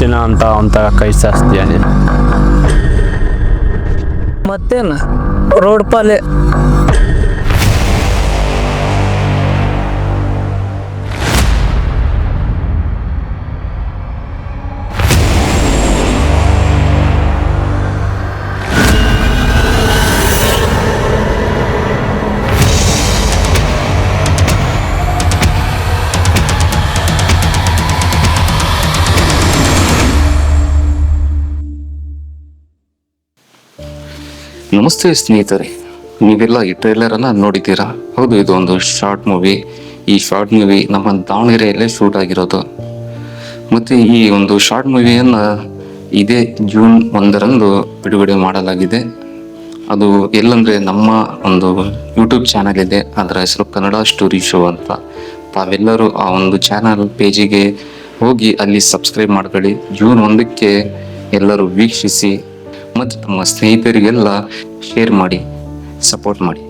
ದಿನ ಅಂತ ಅಂತ ಕೈ ಸಾಸ್ತೀಯ ನೀನು ಮತ್ತೇನು? ರೋಡ್ ಪಾಲೆ ನಮಸ್ತೆ ಸ್ನೇಹಿತರೆ, ನೀವೆಲ್ಲ ಈ ಟ್ರೈಲರನ್ನು ನೋಡಿದ್ದೀರಾ? ಹೌದು, ಇದು ಒಂದು ಶಾರ್ಟ್ ಮೂವಿ. ಈ ಶಾರ್ಟ್ ಮೂವಿ ನಮ್ಮ ದಾವಣಗೆರೆಯಲ್ಲೇ ಶೂಟ್ ಆಗಿರೋದು. ಮತ್ತು ಈ ಒಂದು ಶಾರ್ಟ್ ಮೂವಿಯನ್ನು ಇದೇ ಜೂನ್ ಒಂದರಂದು ಬಿಡುಗಡೆ ಮಾಡಲಾಗಿದೆ. ಅದು ಎಲ್ಲಂದರೆ ನಮ್ಮ ಒಂದು ಯೂಟ್ಯೂಬ್ ಚಾನಲ್ ಇದೆ, ಅದರ ಹೆಸರು ಕನ್ನಡ ಸ್ಟೋರಿ ಶೋ ಅಂತ. ತಾವೆಲ್ಲರೂ ಆ ಒಂದು ಚಾನಲ್ ಪೇಜಿಗೆ ಹೋಗಿ ಅಲ್ಲಿ ಸಬ್ಸ್ಕ್ರೈಬ್ ಮಾಡ್ಕೊಳ್ಳಿ. ಜೂನ್ ಒಂದಕ್ಕೆ ಎಲ್ಲರೂ ವೀಕ್ಷಿಸಿ ಮತ್ತು ತಮ್ಮ ಸ್ನೇಹಿತರಿಗೆಲ್ಲ ಶೇರ್ ಮಾಡಿ ಸಪೋರ್ಟ್ ಮಾಡಿ.